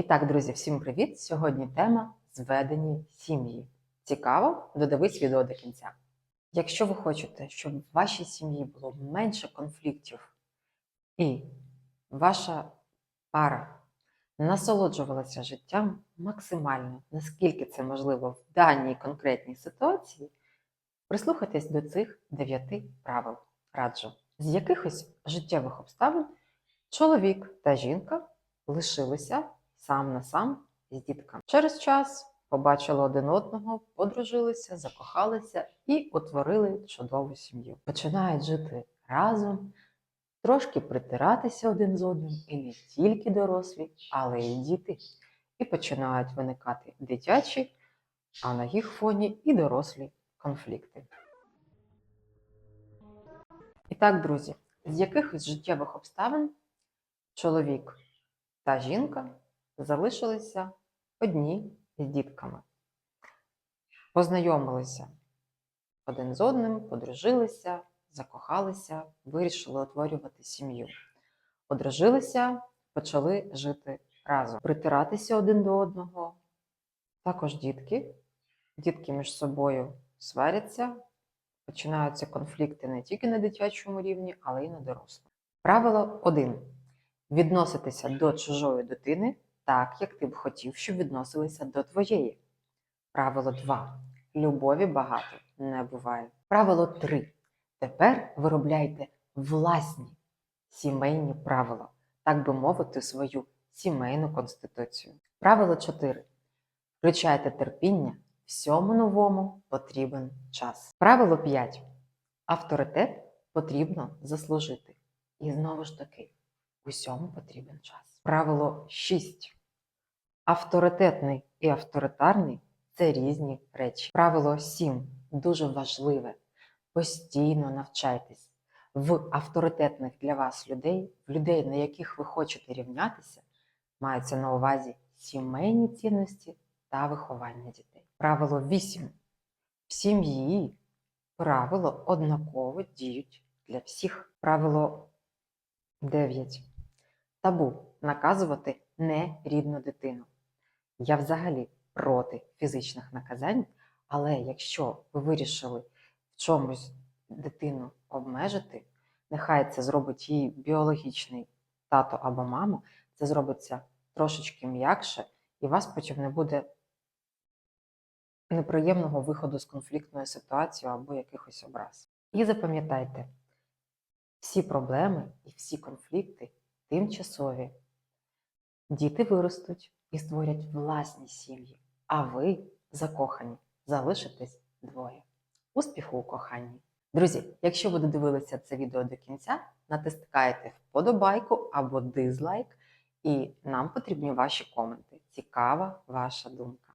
І так, друзі, всім привіт! Сьогодні тема зведені сім'ї. Цікаво? Додивись відео до кінця. Якщо ви хочете, щоб в вашій сім'ї було менше конфліктів і ваша пара насолоджувалася життям максимально, наскільки це можливо в даній конкретній ситуації, прислухайтесь до цих дев'яти правил. Раджу, з якихось життєвих обставин чоловік та жінка лишилися сам на сам з дітками. Через час побачили один одного, подружилися, закохалися і утворили чудову сім'ю. Починають жити разом, трошки притиратися один з одним, і не тільки дорослі, але й діти. І починають виникати дитячі, а на їх фоні і дорослі конфлікти. І так, друзі, з якихось життєвих обставин чоловік та жінка залишилися одні з дітками. Познайомилися один з одним, подружилися, закохалися, вирішили утворювати сім'ю. Одружилися, почали жити разом, притиратися один до одного. Також дітки. Дітки між собою сваряться, починаються конфлікти не тільки на дитячому рівні, але й на дорослому. Правило 1. Відноситися до чужої дитини так, як ти б хотів, щоб відносилися до твоєї. Правило 2. Любові багато не буває. Правило 3. Тепер виробляйте власні сімейні правила, так би мовити, свою сімейну конституцію. Правило 4. Включайте терпіння, всьому новому потрібен час. Правило 5. Авторитет потрібно заслужити. І знову ж таки, усьому потрібен час. Правило 6. Авторитетний і авторитарний це різні речі. Правило 7 дуже важливе. Постійно навчайтесь в авторитетних для вас людей, в людей, на яких ви хочете рівнятися, маються на увазі сімейні цінності та виховання дітей. Правило 8. В сім'ї правила однаково діють для всіх. Правило 9. Табу наказувати нерідну дитину. Я взагалі проти фізичних наказань, але якщо ви вирішили в чомусь дитину обмежити, нехай це зробить її біологічний тато або мама, це зробиться трошечки м'якше, і вас потім не буде неприємного виходу з конфліктної ситуації або якихось образ. І запам'ятайте, всі проблеми і всі конфлікти тимчасові. Діти виростуть і створять власні сім'ї, а ви, закохані, залишитесь двоє. Успіху у коханні! Друзі, якщо ви додивилися це відео до кінця, натискайте вподобайку або дизлайк, і нам потрібні ваші коменти. Цікава ваша думка.